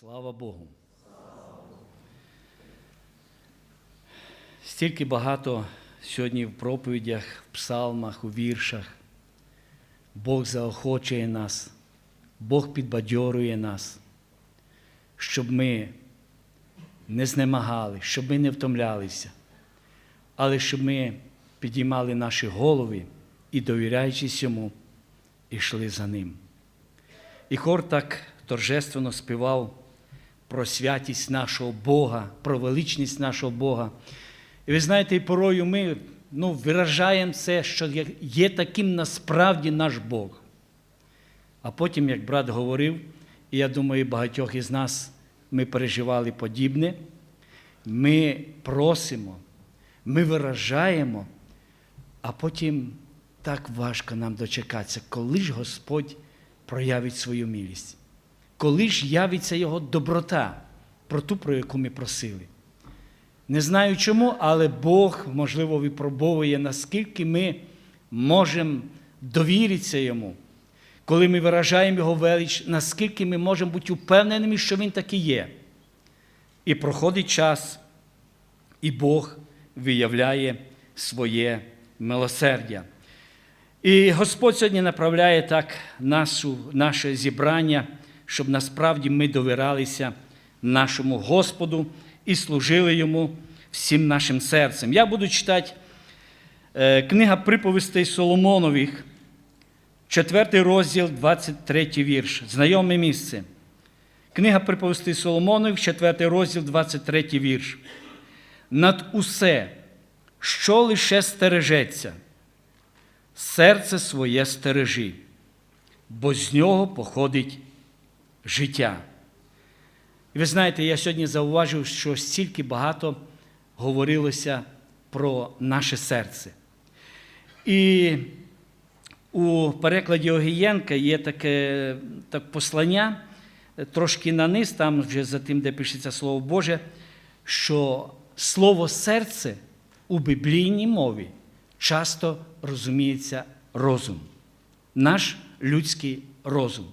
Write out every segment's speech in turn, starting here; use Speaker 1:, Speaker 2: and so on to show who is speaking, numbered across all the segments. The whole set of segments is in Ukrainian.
Speaker 1: Слава Богу. Стільки багато сьогодні в проповідях, в псалмах, у віршах. Бог заохочує нас, Бог підбадьорює нас, щоб ми не знемагали, щоб ми не втомлялися, але щоб ми підіймали наші голови і, довіряючись йому, йшли за ним. І хор так торжественно співав про святість нашого Бога, про величність нашого Бога. І ви знаєте, порою ми ну, виражаємо це, що є таким насправді наш Бог. А потім, як брат говорив, і я думаю, багатьох із нас ми переживали подібне, ми просимо, ми виражаємо, а потім так важко нам дочекатися, коли ж Господь проявить свою милість, коли ж явиться Його доброта, про ту, про яку ми просили. Не знаю чому, але Бог, можливо, випробовує, наскільки ми можемо довіритися Йому. Коли ми виражаємо Його велич, наскільки ми можемо бути впевненими, що Він таки є. І проходить час, і Бог виявляє своє милосердя. І Господь сьогодні направляє так нашу, наше зібрання, щоб насправді ми довіралися нашому Господу і служили Йому всім нашим серцем. Я буду читати е, книга приповістей Соломонових, 4 розділ, 23 вірш. Знайоме місце. Книга приповістей Соломонових, 4 розділ, 23 вірш. Над усе, що лише стережеться, серце своє стережи, бо з нього походить життя. І ви знаєте, я сьогодні зауважив, що стільки багато говорилося про наше серце. І у перекладі Огієнка є таке так, послання, трошки на низ, там вже за тим, де пишеться Слово Боже, що слово серце у біблійній мові часто розуміється розум, наш людський розум.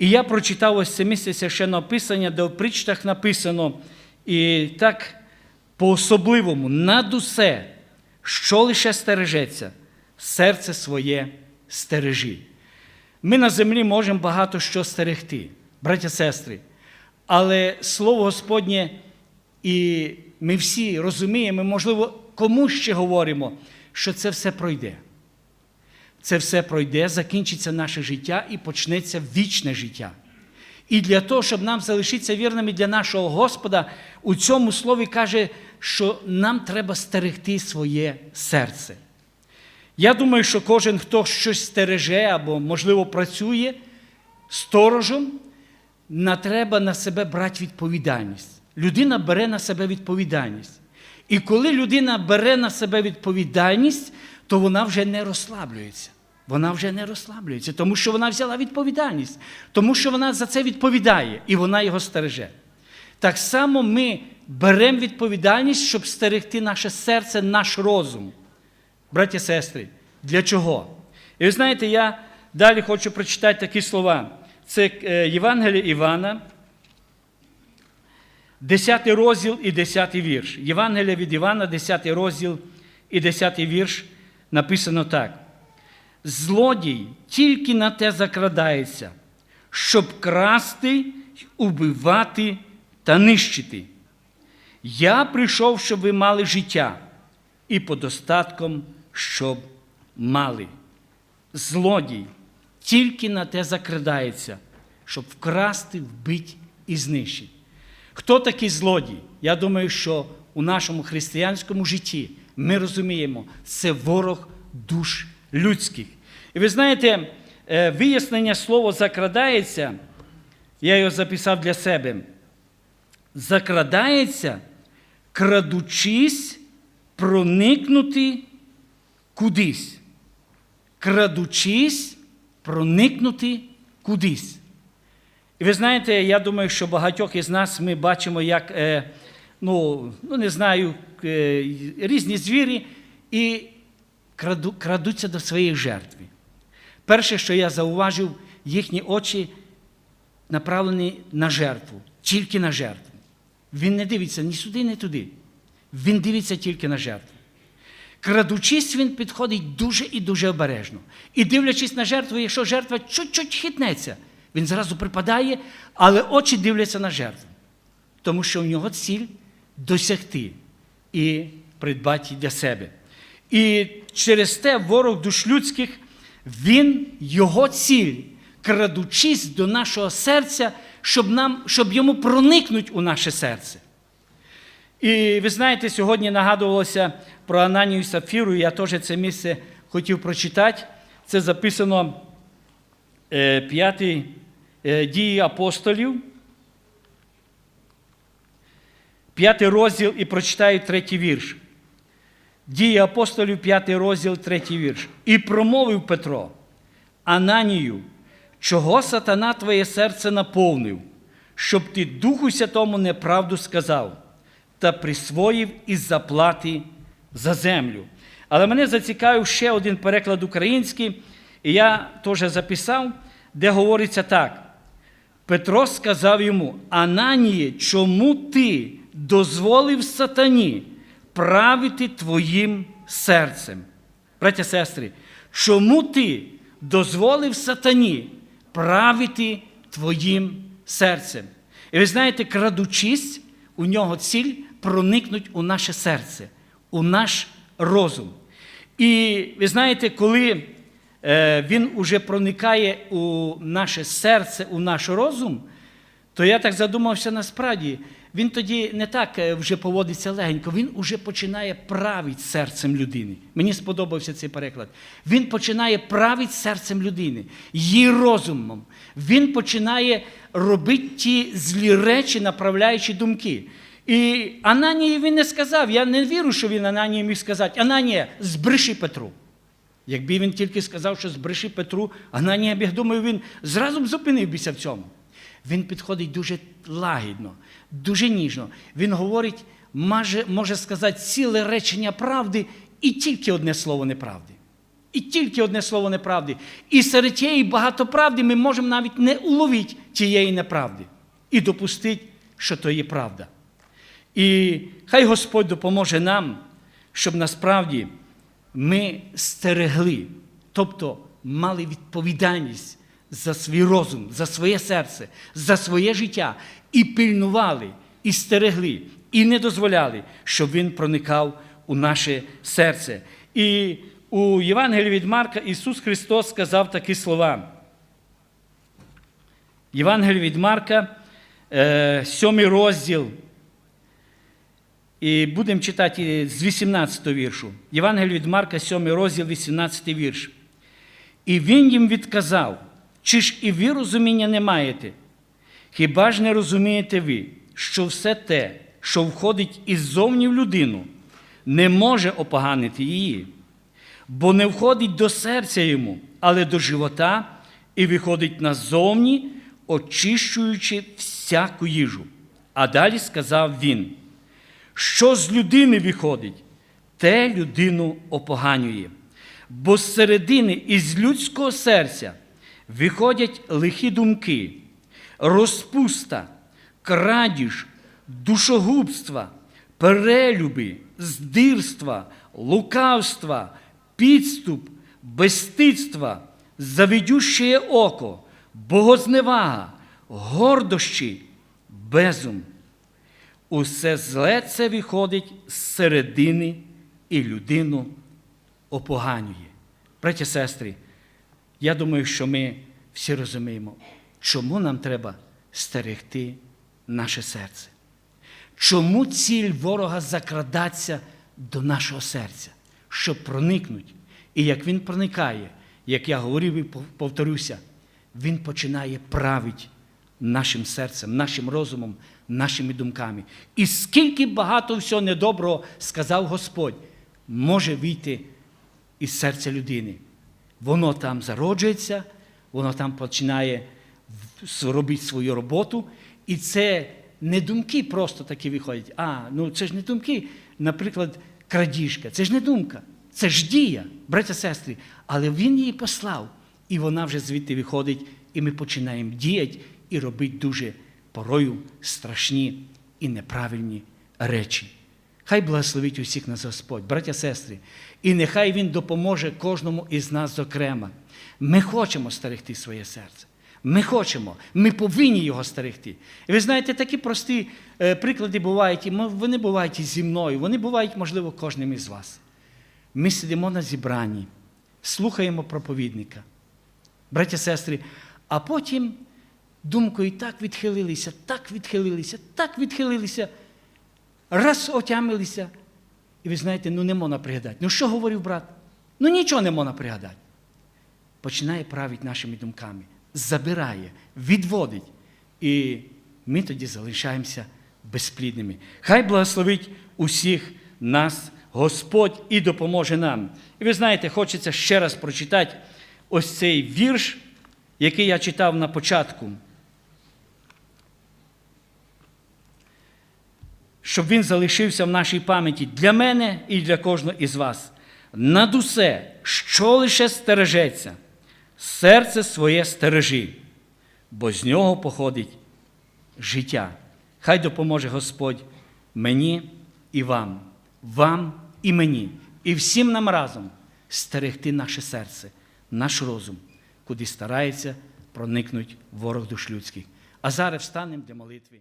Speaker 1: І я прочитав ось це місце священного писання, де в притчах написано, і так по-особливому, над усе, що лише стережеться, серце своє стережи. Ми на землі можемо багато що стерегти, браття сестри. Але Слово Господнє, і ми всі розуміємо, можливо, кому ще говоримо, що це все пройде. Це все пройде, закінчиться наше життя і почнеться вічне життя. І для того, щоб нам залишитися вірними для нашого Господа, у цьому слові каже, що нам треба стерегти своє серце. Я думаю, що кожен, хто щось стереже або, можливо, працює сторожем, на треба на себе брати відповідальність. Людина бере на себе відповідальність. І коли людина бере на себе відповідальність, то вона вже не розслаблюється. Вона вже не розслаблюється, тому що вона взяла відповідальність, тому що вона за це відповідає і вона його стереже. Так само ми беремо відповідальність, щоб стерегти наше серце, наш розум. Браті і сестри, для чого? І ви знаєте, я далі хочу прочитати такі слова. Це е, Євангеліє Івана, 10 розділ і 10 вірш. Євангелія від Івана, 10 розділ і 10 вірш написано так. Злодій тільки на те закрадається, щоб красти, убивати та нищити. Я прийшов, щоб ви мали життя, і подостатком, щоб мали. Злодій тільки на те закрадається, щоб вкрасти, вбити і знищити. Хто такий злодій? Я думаю, що у нашому християнському житті ми розуміємо, це ворог душ людських. І ви знаєте, е, вияснення слова закрадається, я його записав для себе. Закрадається, крадучись, проникнути кудись. Крадучись, проникнути кудись. І ви знаєте, я думаю, що багатьох із нас ми бачимо, як, е, ну, ну не знаю, е, різні звірі і краду, крадуться до своєї жертви. Перше, що я зауважив, їхні очі направлені на жертву. тільки на жертву. Він не дивиться ні сюди, ні туди. Він дивиться тільки на жертву. Крадучись, він підходить дуже і дуже обережно. І дивлячись на жертву, якщо жертва чуть-чуть хитнеться, він зразу припадає, але очі дивляться на жертву. Тому що в нього ціль досягти і придбати для себе. І через те ворог душ людських, він його ціль, крадучись до нашого серця, щоб, нам, щоб йому проникнути у наше серце. І ви знаєте, сьогодні нагадувалося про Ананію і я теж це місце хотів прочитати. Це записано е, п'ятий е, дії апостолів, п'ятий розділ і прочитаю третій вірш. Дії апостолів, п'ятий розділ, третій вірш. І промовив Петро, Ананію, чого сатана твоє серце наповнив, щоб ти Духу Святому неправду сказав та присвоїв із заплати за землю. Але мене зацікавив ще один переклад український, і я теж записав, де говориться так. Петро сказав йому: Ананіє, чому ти дозволив сатані правити твоїм серцем? Браття сестри, чому ти дозволив сатані правити твоїм серцем? І ви знаєте, крадучись, у нього ціль проникнуть у наше серце, у наш розум. І ви знаєте, коли е, він уже проникає у наше серце, у наш розум, то я так задумався насправді, він тоді не так е, вже поводиться легенько, він уже починає правити серцем людини. Мені сподобався цей переклад. Він починає правити серцем людини, її розумом. Він починає робити ті злі речі, направляючи думки. І Ананії він не сказав, я не вірю, що він Ананії міг сказати, Ананія, збреши Петру. Якби він тільки сказав, що збреши Петру, Ананія, я думаю, він зразу б зупинився в цьому. Він підходить дуже лагідно, дуже ніжно. Він говорить, може, може сказати ціле речення правди і тільки одне слово неправди. І тільки одне слово неправди. І серед тієї багатоправди ми можемо навіть не уловити тієї неправди і допустити, що то є правда. І хай Господь допоможе нам, щоб насправді ми стерегли, тобто мали відповідальність за свій розум, за своє серце, за своє життя і пильнували, і стерегли, і не дозволяли, щоб він проникав у наше серце. І у Євангелії від Марка Ісус Христос сказав такі слова. Євангеліє від Марка, е, сьомий розділ. І будемо читати з 18 віршу. Євангеліє від Марка, 7 розділ, 18 вірш. І він їм відказав, чи ж і ви розуміння не маєте? Хіба ж не розумієте ви, що все те, що входить іззовні в людину, не може опоганити її, бо не входить до серця йому, але до живота і виходить назовні, очищуючи всяку їжу. А далі сказав він що з людини виходить, те людину опоганює. Бо з середини із людського серця виходять лихі думки, розпуста, крадіж, душогубства, перелюби, здирства, лукавства, підступ, безстидства, завідюще око, богозневага, гордощі, безум. Усе зле це виходить з середини і людину опоганює. Браті сестри, я думаю, що ми всі розуміємо, чому нам треба стерегти наше серце. Чому ціль ворога закрадатися до нашого серця, щоб проникнути. І як він проникає, як я говорив і повторюся, він починає правити нашим серцем, нашим розумом, нашими думками. І скільки багато всього недоброго сказав Господь, може вийти із серця людини. Воно там зароджується, воно там починає робити свою роботу. І це не думки просто такі виходять. А, ну це ж не думки, наприклад, крадіжка. Це ж не думка, це ж дія, браття сестри. Але він її послав, і вона вже звідти виходить, і ми починаємо діяти і робити дуже порою страшні і неправильні речі. Хай благословить усіх нас Господь, браття, сестри, і нехай Він допоможе кожному із нас зокрема. Ми хочемо стерегти своє серце. Ми хочемо, ми повинні його стерегти. І ви знаєте, такі прості е, приклади бувають, і вони бувають і зі мною, вони бувають, можливо, кожним із вас. Ми сидимо на зібранні, слухаємо проповідника, браття, сестри, а потім думкою так відхилилися, так відхилилися, так відхилилися, раз отямилися. І ви знаєте, ну не можна пригадати. Ну що говорив брат? Ну нічого не можна пригадати. Починає правити нашими думками, забирає, відводить. І ми тоді залишаємося безплідними. Хай благословить усіх нас Господь і допоможе нам. І ви знаєте, хочеться ще раз прочитати ось цей вірш, який я читав на початку. Щоб він залишився в нашій пам'яті для мене і для кожного із вас. Над усе, що лише стережеться, серце своє стережи, бо з нього походить життя. Хай допоможе Господь мені і вам, вам і мені, і всім нам разом стерегти наше серце, наш розум, куди старається проникнути ворог душ людських. А зараз встанемо для молитви.